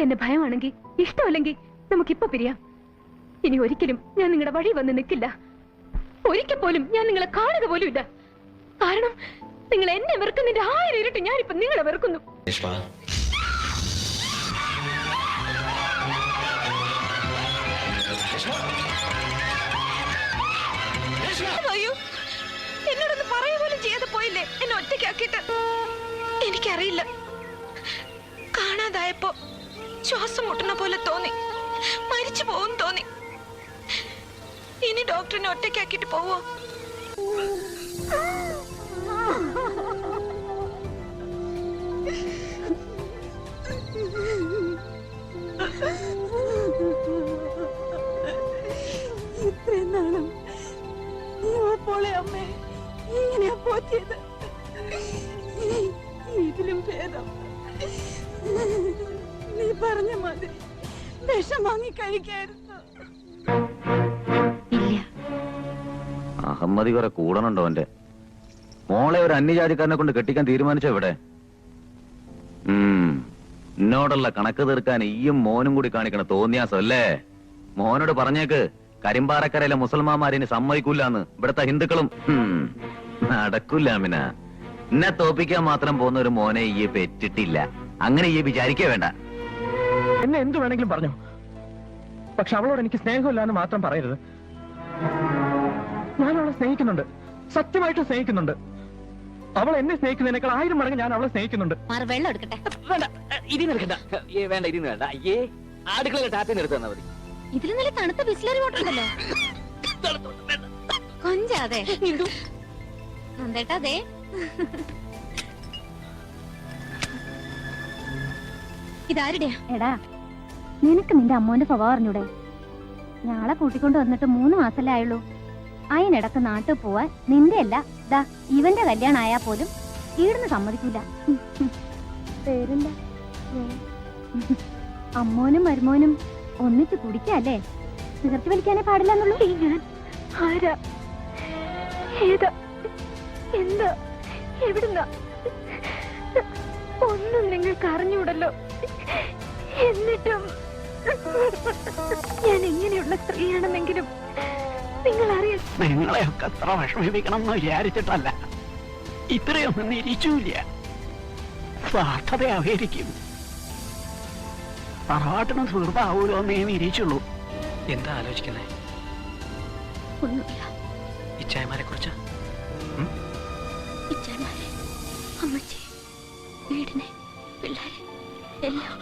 നിങ്ങൾക്ക് എന്നെ ഭയമാണെങ്കിൽ ഇഷ്ടമല്ലെങ്കിൽ നമുക്കിപ്പൊ പിരിയാം. ഇനി ഒരിക്കലും ഞാൻ നിങ്ങളുടെ വഴി വന്ന് നിൽക്കില്ല. ഒരിക്കൽ പോലും ഞാൻ നിങ്ങളെ കാണുക പോലും ഇല്ല കാരണം നിങ്ങൾ എന്നെ വെറുക്കുന്നതിന്റെ ആയിരം ഇരട്ടി ഞാനിപ്പോ നിങ്ങളെ വെറുക്കുന്നു. അയ്യോ എന്നോടൊന്ന് പറയ പോലും ചെയ്യാതെ പോയില്ലേ? എന്നെ ഒറ്റയ്ക്കാക്കിയിട്ട്. എനിക്കറിയില്ല. കാണാതായപ്പോ ശ്വാസം മുട്ടുന്ന പോലെ തോന്നി. മരിച്ചു പോവും തോന്നി. ഇനി ഡോക്ടറിനെ ഒറ്റയ്ക്കാക്കിട്ട് പോവോ? ഇല്ല. അഹമ്മദി കുറെ കൂടണുണ്ടോ എന്റെ മോളെ ഒരു അന്യജാതിക്കാരനെ കൊണ്ട് കെട്ടിക്കാൻ തീരുമാനിച്ചോ ഇവിടെ? ഉം. എന്നോടുള്ള കണക്ക് തീർക്കാൻ ഈയും മോനും കൂടി കാണിക്കണ തോന്നിയാസം അല്ലേ? മോനോട് പറഞ്ഞേക്ക് കരിമ്പാറക്കരയിലെ മുസൽമാന്മാരിന് സമ്മതിക്കൂലെന്ന് ഇവിടത്തെ ഹിന്ദുക്കളും. നടക്കൂല അമിന എന്നെ തോപ്പിക്കാൻ മാത്രം പോകുന്ന ഒരു മോനെ ഈ പെറ്റിട്ടില്ല. അങ്ങനെ ഈ വിചാരിക്കേ വേണ്ട. എന്നെ എന്തു വേണമെങ്കിലും പറഞ്ഞു? പക്ഷെ അവളോട് എനിക്ക് സ്നേഹമില്ല എന്ന് മാത്രം പറയരുത്. ഞാൻ അവളെ സ്നേഹിക്കുന്നുണ്ട്. സത്യമായിട്ട് സ്നേഹിക്കുന്നുണ്ട്. അവൾ എന്നെ സ്നേഹിക്കുന്നതിനേക്കാൾ ആയിരം മടങ്ങ് ഞാൻ അവളെ സ്നേഹിക്കുന്നുണ്ട്. മാറി വെള്ളം എടുക്കട്ടെ. വേണ്ട ഇതിന്ന് എടുക്കണ്ട. ഏ വേണ്ട ഇതിന്ന് വേണ്ട. അയ്യേ ടാപ്പിൽ നിന്ന് എടുത്തു തന്നാ മതി. ഇതിൽ നല്ല തണുത്ത ബിസ്ലറി വാട്ടർ ഉണ്ടല്ലോ. കൊഞ്ചാതെ. അതെ ഇതാരുടെയാ എടാ നിനക്ക് നിന്റെ അമ്മോന്റെ സ്വഭാവം അറിഞ്ഞൂടെ? ഞാളെ കൂട്ടിക്കൊണ്ട് വന്നിട്ട് മൂന്ന് മാസല്ലേ ആയുള്ളൂ. അതിനിടക്ക് നാട്ടിൽ പോവാൻ നിന്റെ അല്ല ദാ ഇവന്റെ കല്യാണം ആയാ പോലും ഈടുന്ന് സമ്മതിക്കൂല. പേരെന്താ? അമ്മോനും മരുമോനും ഒന്നിച്ച് കുടിക്കല്ലേ? സിഗരറ്റ് വിളിക്കാനേ പാടില്ലെന്നുള്ളൂ ആരാ? എന്താ? ഒന്നും നിങ്ങൾക്ക് അറിഞ്ഞൂടല്ലോ എന്നിട്ടും ഞാൻ എങ്ങനെയുള്ള സ്ത്രീയാണെന്നെങ്കിലും നിങ്ങൾ അറിയാൻ നിങ്ങളെയൊക്കെ അത്ര വിഷമിപ്പിക്കണം എന്ന് വിചാരിച്ചിട്ടല്ല. ഇത്രയൊന്നും നിരീക്ഷില്ല സ്വാർത്ഥത അവഹരിക്കും തറവാട്ടിന് സുഹൃത്താവൂലോ എന്നേ നിരീക്ഷുള്ളൂ എന്താ ആലോചിക്കുന്നേ? ഒന്നുമില്ല. ഇച്ചായമാരെ കുറിച്ച്? ഇച്ചാന്മാരെ അമ്മച്ചി വീടിനെ പിള്ളേരെ എല്ലാം.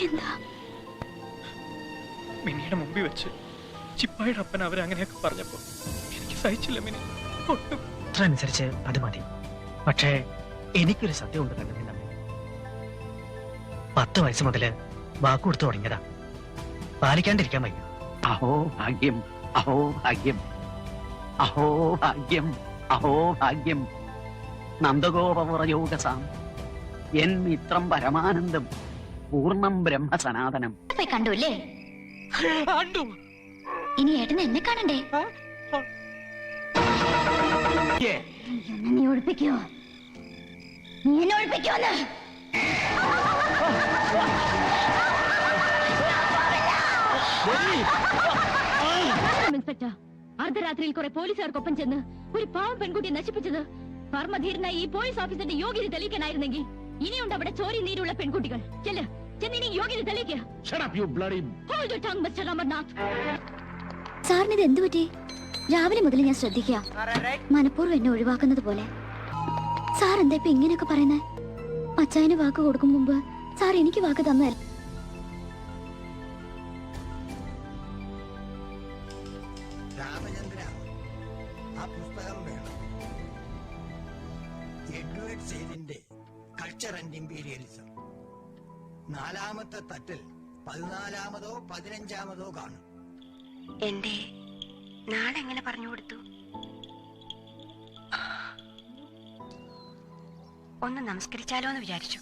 എന്താ മിനിയുടെ മുമ്പിൽ വെച്ച് ചിപ്പായുടെ അപ്പൻ അവരങ്ങനെയൊക്കെ പറഞ്ഞപ്പോ എനിക്ക് സഹിച്ചില്ല മിനി. ഒട്ടും. അനുസരിച്ച് അത് മതി. പക്ഷേ എനിക്കൊരു സത്യം ഉണ്ട് കണ്ടതില്ല പത്ത് വയസ്സ് മുതൽ വാക്ക് കൊടുത്തു തുടങ്ങിയതാ. പാലിക്കാണ്ടിരിക്കാൻ വയ്യ. അഹോ ഭാഗ്യം അഹോ ഭാഗ്യം. അഹോ ഭാഗ്യം അഹോ ഭാഗ്യം. നന്ദഗോപുറയോഗസാം എൻ മിത്രം പരമാനന്ദം. പൂർണം ബ്രഹ്മ സനാതനം പോയി കണ്ടു അല്ലേ? ഇനി ഏട്ടന് എന്നെ കാണണ്ടേ? നീ എന്നെ നീ ഇൻസ്പെക്ടർ അർദ്ധരാത്രിയിൽ കുറെ പോലീസുകാർക്കൊപ്പം ചെന്ന് ഒരു പാവം പെൺകുട്ടിയെ നശിപ്പിച്ചത് പർമ്മധീരനായി ഈ പോലീസ് ഓഫീസറിന്റെ യോഗ്യത തെളിയിക്കാനായിരുന്നെങ്കിൽ ഇനിയുണ്ട് അവിടെ ചോരി നീരുള്ള പെൺകുട്ടികൾ. ചെല്ല്. ചെന്നിനി you bloody... Hold your tongue, Mr. സാറിന് ഇത് എന്തു പറ്റി? രാവിലെ മുതൽ ഞാൻ ശ്രദ്ധിക്കുക. മനഃപൂർവം എന്നെ ഒഴിവാക്കുന്നത് പോലെ. സാർ എന്താ ഇപ്പൊ ഇങ്ങനെയൊക്കെ പറയുന്നത് അച്ചായന് വാക്ക് കൊടുക്കും മുമ്പ് സാർ എനിക്ക് വാക്ക് തന്നല്ല രാമചന്ദ്ര ആ പുസ്തകം വേണം. എഡ്വേർഡ് സെയിലിന്റെ കൾച്ചർ ആൻഡ് ഇമ്പീരിയലിസം നാലാമത്തെ തട്ടിൽ പതിനാലാമതോ പതിനഞ്ചാമതോ കാണും. എന്റെ നാടെങ്ങനെ പറഞ്ഞു കൊടുത്തു? ഒന്ന് നമസ്കരിച്ചാലോ എന്ന് വിചാരിച്ചു.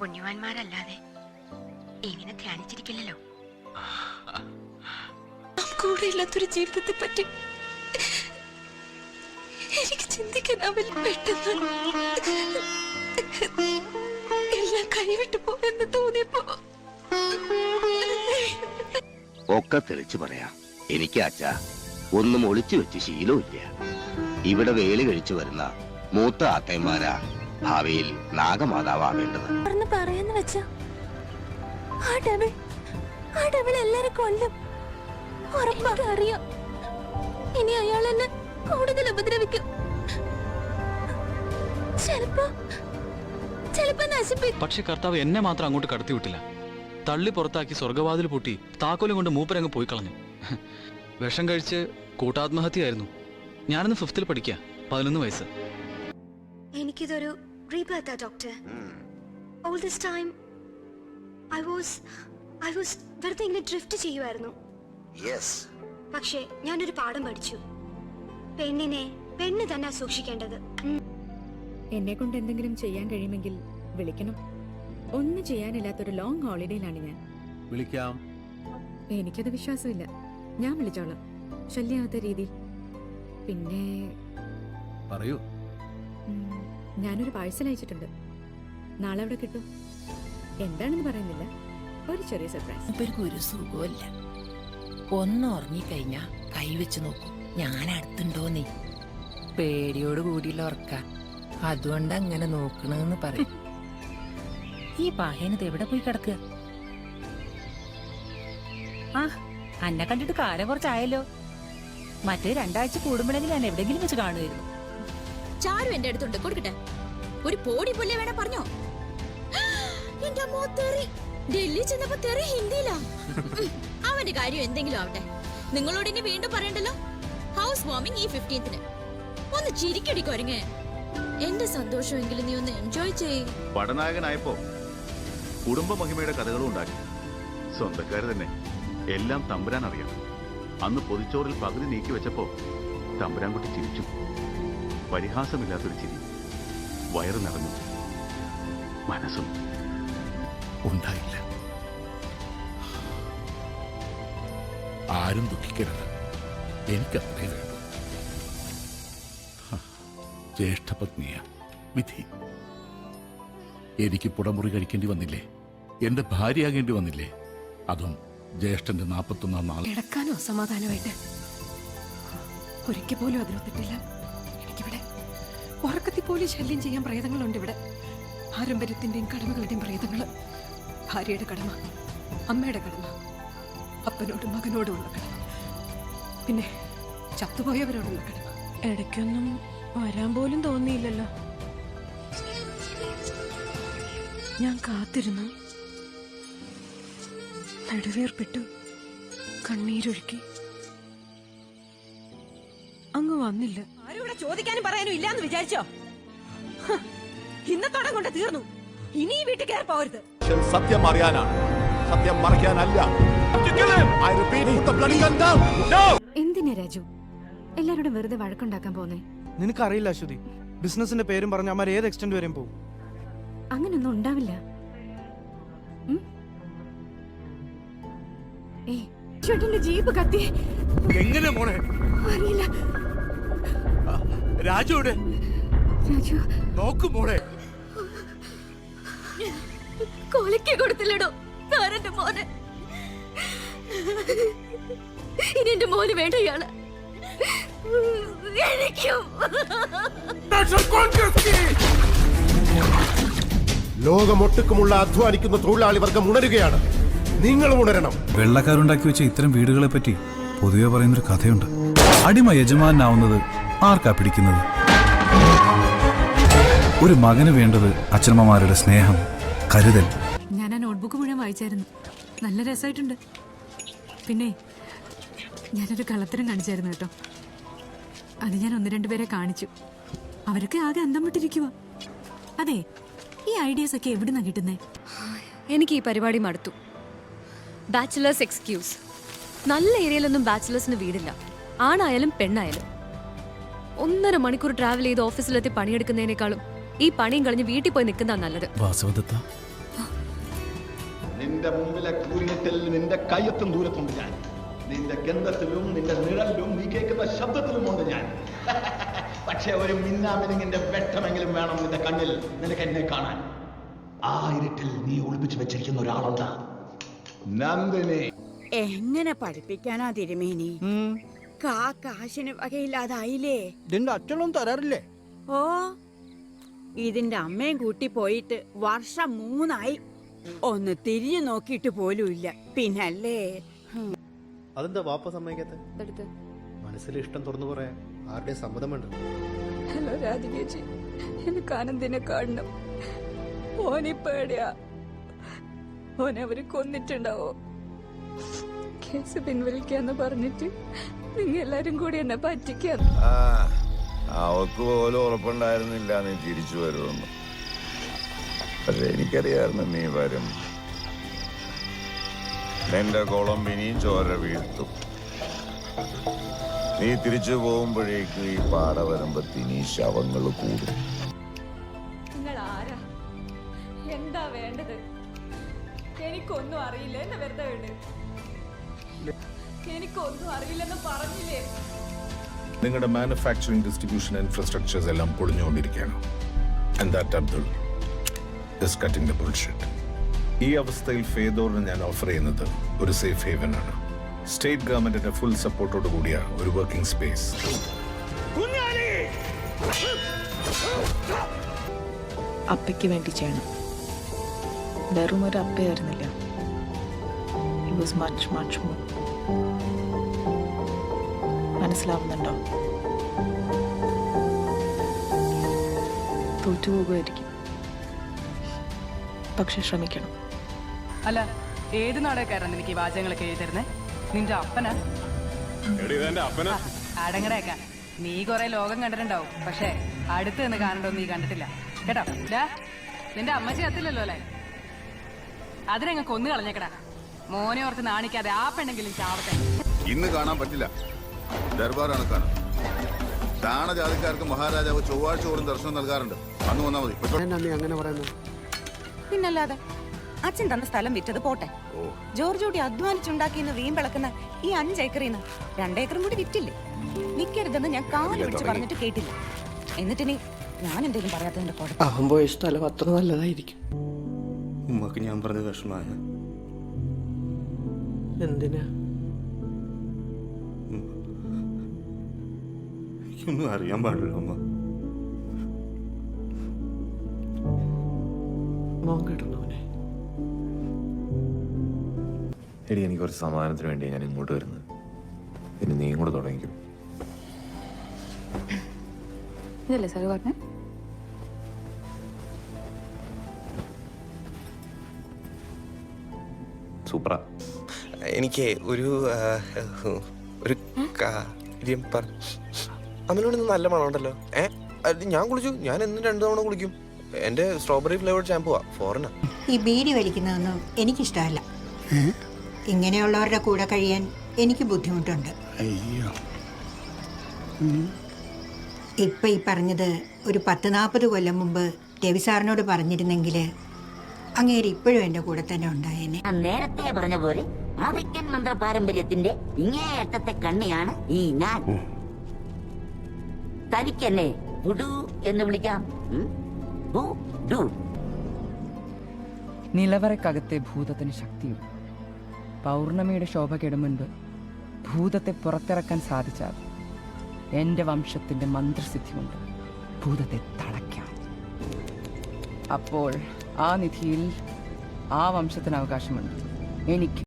പുണ്യവാന്മാരല്ലാതെ ഇങ്ങനെ ധ്യാനിച്ചിരിക്കില്ലല്ലോ. കൂടെ ഇല്ലാത്തൊരു ജീവിതത്തെ പറ്റി എനിക്ക് ചിന്തിക്കാനാവില്ല പെട്ടെന്ന് കൈവിട്ടു പോയെന്ന് തോന്നിയപ്പോ. ഒക്കെ തെളിച്ചു പറയാ. എനിക്ക് അച്ഛ ഒന്നും ഒളിച്ചു വെച്ച് ശീലമില്ല ഇവിടെ വേലി കഴിച്ചു വരുന്ന മൂത്ത ആത്തയന്മാരാ ഭാവിയിൽ നാഗമാതാവാവേണ്ടത് പറയുന്ന പറയാന്ന് വെച്ചാ ആ ഡബിൾ ആ ഡബിൾ എല്ലാരും കൊല്ലും. അറിയാം ഇനി അയാൾ എന്നെ കൂടുതൽ ഉപദ്രവിക്കും. ചെലപ്പോ ചെലപ്പോ പക്ഷെ കർത്താവ് എന്നെ മാത്രം അങ്ങോട്ട് കടത്തിവിട്ടില്ല തള്ളി പുറത്താക്കി സ്വർഗവാതിൽ പൂട്ടി താക്കോലും കൊണ്ട് മൂപ്പരങ്ങ് പോയി കളഞ്ഞു. വിഷം കഴിച്ച് കൂട്ടാത്മഹത്യയായിരുന്നു. ഞാനിന്ന് ഫിഫ്തിൽ പഠിക്കുക പതിനൊന്ന് വയസ്സ്. എനിക്കിതൊരു റീബർത്താ doctor all this time I was I was വെറുതെ ഇങ്ങനെ ഡ്രിഫ്റ്റ് ചെയ്യുമായിരുന്നു യെസ് പക്ഷേ ഞാനൊരു പാഠം പഠിച്ചു. പെണ്ണിനെ പെണ്ണ് തന്നെ സൂക്ഷിക്കേണ്ടത്. എന്നെ കൊണ്ട് എന്തെങ്കിലും ചെയ്യാൻ കഴിയുമെങ്കിൽ വിളിക്കണം. ഒന്നും ചെയ്യാനില്ലാത്തൊരു ലോങ് ഹോളിഡേയിലാണ് ഞാൻ. വിളിക്കാം. എനിക്കത് വിശ്വാസമില്ല. ഞാൻ വിളിച്ചോളാം. ശല്യാവാത്ത രീതി. പിന്നെ പറയൂ. ഞാനൊരു പാഴ്സൽ അയച്ചിട്ടുണ്ട്. നാളെ അവിടെ കിട്ടും? എന്താണെന്ന് പറയുന്നില്ല. ഒരു ചെറിയ സർപ്രൈസ് ഇവർക്ക് ഒരു സുഖമില്ല ഒന്ന് ഉറങ്ങിക്കഴിഞ്ഞാ കൈവച്ച് നോക്കും. ഞാൻ നീ പേടിയോട് കൂടിയുള്ള ഉറക്ക. അതുകൊണ്ട് അങ്ങനെ നോക്കണെന്ന് പറയും. ഈ പാഹേനത് എവിടെ പോയി കിടക്കുക ആ അന്നെ കണ്ടിട്ട് കാലം കുറച്ചായല്ലോ. മറ്റേ രണ്ടാഴ്ച കൂടുമ്പോഴെങ്കിലും ഞാൻ എവിടെങ്കിലും വെച്ച് കാണുമായിരുന്നു. ചാരു എന്റെ അടുത്തുണ്ട്. കൊടുക്കട്ടെ. ഒരു പോടി പോലെ വേണേ പറഞ്ഞോ? എന്റെ അമ്മോ തെറി. ഡൽഹി ചെന്നപ്പോ തെറി ഹിന്ദിയിലാ. അവന്റെ കാര്യം എന്തെങ്കിലും ആവട്ടെ. നിങ്ങളോട് ഇനി വീണ്ടും പറയണ്ടല്ലോ? ഹൗസ് വാമിംഗ് ഈ ഫിഫ്റ്റീൻത്തിന് ഒന്ന് ചിരിക്കടി കൊരങ്ങേ. എന്റെ സന്തോഷമെങ്കിലും നീ ഒന്ന് എൻജോയ് ചെയ്യേ. പടനായകനായപ്പോ കുടുംബ മഹിമയുടെ കഥകളും ഉണ്ടാക്കി. സ്വന്തക്കാര് തന്നെ എല്ലാം തമ്പുരാൻ അറിയാം. അന്ന് പൊതിച്ചോറിൽ പകുതി നീക്കി വെച്ചപ്പോ തമ്പുരാൻകുട്ടി ചിരിച്ചു. പരിഹാസമില്ലാത്തൊരു ചിരി. വയറ് നടന്നു മനസ്സും ഉണ്ടായില്ല. ആരും ദുഃഖിക്കരുത്. എനിക്കത്രേ വേണ്ടു ജ്യേഷ്ഠപത്നിയ. വിധി. എനിക്ക് പുടമുറി കഴിക്കേണ്ടി വന്നില്ലേ? എന്റെ ഭാര്യയാകേണ്ടി വന്നില്ലേ? അതും ജ്യേഷ്ഠന്റെ നാപ്പത്തൊന്നാം നാൾ. കിടക്കാനോ സമാധാനമായിട്ട്? ഒരിക്കൽ പോലും അതിനൊത്തിട്ടില്ല എനിക്കിവിടെ ഉറക്കത്തിൽ പോലും ശല്യം ചെയ്യാൻ പ്രേതങ്ങളുണ്ട് ഇവിടെ. പാരമ്പര്യത്തിന്റെയും കടമകളുടെയും പ്രേതങ്ങൾ ഭാര്യയുടെ കടമ അമ്മയുടെ കടമ അപ്പനോടും മകനോടുമുള്ള കടമ. പിന്നെ ചത്തുപോയവരോടുള്ള കടമ. ഇടയ്ക്കൊന്നും വരാൻ പോലും തോന്നിയില്ലല്ലോ. ഞാൻ കാത്തിരുന്നു. നടുവേർപ്പെട്ടു കണ്ണീരൊഴുക്കി. അങ്ങ് വന്നില്ല. ആരും ഇവിടെ ചോദിക്കാനും പറയാനും ഇല്ലാന്ന് വിചാരിച്ചോ? ഇന്നത്തോടെ കൊണ്ട് തീർന്നു. ഇനി ഈ വീട്ടിൽ കയറി പോകരുത്. സത്യം അറിയാനാണ്. സത്യം മറയ്ക്കാനല്ല. എന്തിനാ രാജു? എല്ലാരോടും വെറുതെ വഴക്കുണ്ടാക്കാൻ പോന്നേ? നിനക്കറിയില്ല അശ്വതി. ബിസിനസിന്റെ പേരും പറഞ്ഞ അമ്മ ഏത് എക്സ്റ്റെന്റ് വരെയും പോകും. അങ്ങനൊന്നും ഉണ്ടാവില്ല. ജീപ്പ് കത്തി. എങ്ങനെ മോളെ? അറിയില്ല. രാജുവിടെ രാജു നോക്ക് മോളെ. കൊലക്ക് കൊടുത്തില്ലടോ. താരെന്റെ മോനെ. ഇനി എന്റെ മോന് വേണ്ട ഇയാൾ. എനിക്കും. ലോകമൊട്ടുക്കുമുള്ള അധ്വാനിക്കുന്ന തൊഴിലാളി വർഗം ഉണരുകയാണ്. നിങ്ങൾ ഉണരണം. വെള്ളക്കാരുണ്ടാക്കി വെച്ച ഇത്തരം വീടുകളെ പറ്റി പൊതുവെ പറയുന്നൊരു കഥയുണ്ട്. അടിമ യജമാനാവുന്നത് ആർക്കാ പിടിക്കുന്നത്? ഒരു മകന് വേണ്ടത് അച്ഛനമ്മമാരുടെ സ്നേഹം കരുതൽ. ഞാൻ ആ നോട്ട്ബുക്ക് മുഴുവൻ വായിച്ചായിരുന്നു. നല്ല രസമായിട്ടുണ്ട്. പിന്നെ ഞാനൊരു കള്ളത്തരം കാണിച്ചായിരുന്നു കേട്ടോ. അത് ഞാൻ ഒന്ന് രണ്ടുപേരെ കാണിച്ചു. അവരൊക്കെ ആകെ അന്തം വിട്ടിരിക്കുക അതെ ഈ ഐഡിയസ് ഒക്കെ എവിടുന്നാ കിട്ടുന്നേ? എനിക്ക് ഈ പരിപാടി മടുത്തു. ബാച്ചിലേഴ്സ് എക്സ്ക്യൂസ് നല്ല ഏരിയയിലൊന്നും ബാച്ചിലേഴ്സിന് വീടില്ല. ആണായാലും പെണ്ണായാലും. ഒന്നര മണിക്കൂർ ട്രാവൽ ചെയ്ത് ഓഫീസിലെത്തി പണിയെടുക്കുന്നതിനേക്കാളും ഈ പണിയും കളഞ്ഞ് വീട്ടിൽ പോയി നിൽക്കുന്നതാ നല്ലത്. വാസവദത്ത നിന്റെ മുമ്പിലെ കൂരിനത്തിൽ നിന്റെ കയ്യത്തും ദൂരത്തുണ്ട് ഞാൻ. നിന്റെ ഗന്ധത്തിലും നിന്റെ നിഴലിലും നീ കേൾക്കുന്ന ശബ്ദത്തിലുമുണ്ട് ഞാൻ. പക്ഷെ ഒരു മിന്നാമിനിങ്ങിന്റെ വെട്ടമെങ്കിലും വേണം നിന്റെ കണ്ണിൽ നിനക്ക് എന്നെ കാണാൻ. ആ ഇരുട്ടിൽ നീ ഒളിപ്പിച്ചു വെച്ചിരിക്കുന്ന ഒരാളുണ്ട്. നന്ദിനി. എങ്ങനെ പഠിപ്പിക്കാനാ തിരുമേനി? കാ കാശിന് വകയില്ലാതായില്ലേ? ഇതിന്റെ അച്ഛനും തരാറില്ലേ? ഓ ഇതിന്റെ അമ്മയും കൂട്ടി പോയിട്ട് വർഷം മൂന്നായി. ഒന്ന് തിരിഞ്ഞു നോക്കിയിട്ട് ഇല്ല പിന്നല്ലേ. അതെന്താ വാപ്പ സമ്മതിക്കാത്ത? മനസ്സിൽ ഇഷ്ടം തുറന്നു പറയാൻ ആരുടെ സമ്മതം വേണ്ട ഹലോ രാധികേച്ചി എനിക്ക് ആനന്ദിനെ കാണണം. ഓനിപ്പേടിയാ ഓനെ അവർ കൊന്നിട്ടുണ്ടാവോ? കേസ് പിൻവലിക്കാന്ന് പറഞ്ഞിട്ട് നിങ്ങൾ എല്ലാരും കൂടി എന്നെ പറ്റിക്കാൻ അവക്ക് പോലും ഉറപ്പുണ്ടായിരുന്നില്ല നീ തിരിച്ചു വരുമെന്ന്. പക്ഷെ എനിക്കറിയായിരുന്നു നീ വരും. നിന്റെ കൊളമ്പിനിയും ചോര വീഴ്ത്തും. നീ തിരിച്ചു പോകുമ്പോഴേക്ക് ഈ പാട വരുമ്പത്തിനി ശവങ്ങൾ കൂടും. നിങ്ങൾ ആരാ എന്താ വേണ്ടത്? എനിക്കൊന്നും അറിയില്ല. എന്നെ വെറുതെ വിട്. എനിക്കൊന്നും അറിയില്ലെന്ന് പറഞ്ഞില്ലേ? നിങ്ങളുടെ മാനുഫാക്ചറിംഗ് ഡിസ്ട്രിബ്യൂഷൻ ഇൻഫ്രാസ്ട്രക്ചേഴ്സ് എല്ലാം പൊളിഞ്ഞുകൊണ്ടിരിക്കുകയാണ്. And that Abdul is cutting the bullshit ഈ അവസ്ഥയിൽ ഫേദോറിന് ഞാൻ ഓഫർ ചെയ്യുന്നത് ഒരു സേഫ് ഹേവൻ ആണ്. സ്റ്റേറ്റ് ഗവൺമെന്റിന്റെ ഫുൾ സപ്പോർട്ടോട് കൂടിയ ഒരു വർക്കിംഗ് സ്പേസ് അപ്പയ്ക്ക് വേണ്ടി ചെയ്യണം. വെറും ഒരു അപ്പയായിരുന്നില്ല. It was much much more മനസ്സിലാവുന്നുണ്ടോ? തോറ്റുപോകുമായിരിക്കും. പക്ഷെ ശ്രമിക്കണം. അല്ല ഏത് നാടകക്കാരാണ് എനിക്ക് വാചകങ്ങളൊക്കെ എഴുതി തരുന്നേ നിന്റെ അപ്പനാ? അടങ്ങടേക്ക നീ കൊറേ ലോകം കണ്ടിട്ടുണ്ടാവും. പക്ഷേ അടുത്ത് നിന്ന് കാണണ്ടോ നീ കണ്ടിട്ടില്ല. കേട്ടോ? ഡാ, നിന്റെ അമ്മ ചേർത്തില്ലല്ലോ അല്ലേ? അതിനങ്ങ് കൊന്നു കളഞ്ഞേക്കടാ. മോനെ ഓർത്ത് നാണിക്കാതെ ആ പെണ്ണെങ്കിലും ചാവട്ടെ. ഇന്ന് കാണാൻ പറ്റില്ല. ദർബാറാണ് കാണാൻ ദാനജാതിക്കാർക്ക് മഹാരാജാവ് ചൊവ്വാഴ്ച തോറും ദർശനം നൽകാറുണ്ട്. അന്ന് വന്നാൽ മതി. അങ്ങനെ പറയുന്നത് പിന്നല്ലാതെ അച്ഛൻ തന്ന സ്ഥലം വിറ്റത് പോട്ടെ. ജോർജ് കുട്ടി അധ്വാനിച്ചുണ്ടാക്കിയെന്ന് വീമ്പിളക്കുന്ന ഈ അഞ്ചേക്കറിന്ന് രണ്ടേക്കറും കൂടി വിറ്റില്ലേ? വിൽക്കരുതെന്ന് ഞാൻ കാൽ പിടിച്ച് പറഞ്ഞിട്ട് കേട്ടില്ല. എന്നിട്ടിനി ഞാൻ എന്തെങ്കിലും പറയാത്തതിന്റെ കുഴപ്പം അഹമ്പോ സ്ഥലം അത്ര നല്ലതായിരിക്കും. ഉമ്മക്ക് ഞാൻ പറഞ്ഞ വിഷമായ എന്തിനാ? എനിക്കൊന്നും അറിയാൻ പാടില്ല അമ്മ മോൻ കിടന്നവനെ എടി എനിക്ക് കുറച്ച് സമാധാനത്തിന് വേണ്ടി ഞാൻ ഇങ്ങോട്ട് വരുന്നത്. പിന്നെ നീയും കൂടെ തുടങ്ങിക്കും. ഇതല്ലേ സാറ് പറഞ്ഞേ? സൂപ്പറാ എനിക്ക് ഒരു ആ, ഒരു കാര്യം പറ. അമ്മനോട് ഇന്ന് നല്ല മണമുണ്ടല്ലോ. ഏ? അത് ഞാൻ കുളിച്ചു. ഞാൻ എന്നും രണ്ടു തവണ കുളിക്കും. എന്റെ സ്ട്രോബെറി ഫ്ലേവർഡ് ഷാമ്പുവാ ഫോറിനാ ഈ ബീഡി വലിക്കുന്നതൊന്നും എനിക്കിഷ്ടമല്ല. ഇങ്ങനെയുള്ളവരുടെ കൂടെ കഴിയാൻ എനിക്ക് ബുദ്ധിമുട്ടുണ്ട്. ഇപ്പൊ ഈ പറഞ്ഞത് ഒരു പത്ത് നാൽപ്പത് കൊല്ലം മുമ്പ് രവി സാറിനോട് പറഞ്ഞിരുന്നെങ്കിൽ അങ്ങേര് ഇപ്പോഴും എന്റെ കൂടെ തന്നെ ഉണ്ടായേനെ. നേരത്തെ പറഞ്ഞ പോലെ ആഫ്രിക്കൻ മന്ത്ര പാരമ്പര്യത്തിന്റെ ഇങ്ങേയറ്റത്തെ കണ്ണിയാണ് ഈ ഞാൻ. തനിക്കെന്നെ ബുഡു എന്ന് വിളിക്കാം. നിലവറക്കകത്തെ ഭൂതത്തിന് ശക്തിയുണ്ട്. പൗർണമിയുടെ ശോഭ കെടും മുൻപ് ഭൂതത്തെ പുറത്തിറക്കാൻ സാധിച്ചാൽ എന്റെ വംശത്തിന്റെ മന്ത്രസിദ്ധി കൊണ്ട് ഭൂതത്തെ തളയ്ക്കാം അപ്പോൾ ആ നിധിയിൽ ആ വംശത്തിന് അവകാശമുണ്ട് എനിക്ക്